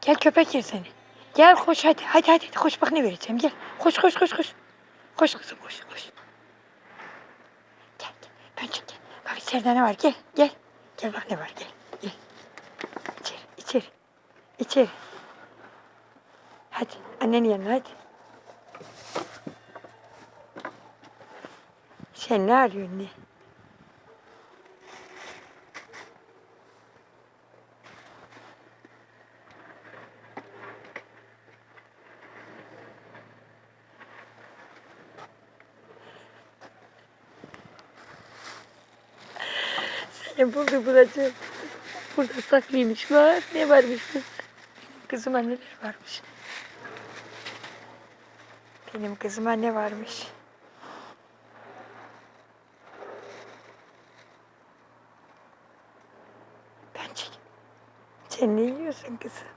Gel köpek yer seni. Gel koş hadi. Hadi hadi koş bak ne vereceğim gel. Koş koş koş koş. Koş kızım koş koş. Gel gel. Bence gel. Bak içeride ne var gel gel. Gel bak ne var gel. Gel. İçeri içeri. İçeri. Hadi annenin yanına hadi. Sen ne arıyorsun ne? Seni buldu bulacak. Burada saklıymış var. Ne varmış burada? Kızıma neler varmış? Benim kızıma ne varmış? Ben çek. Sen ne yiyorsun kızım?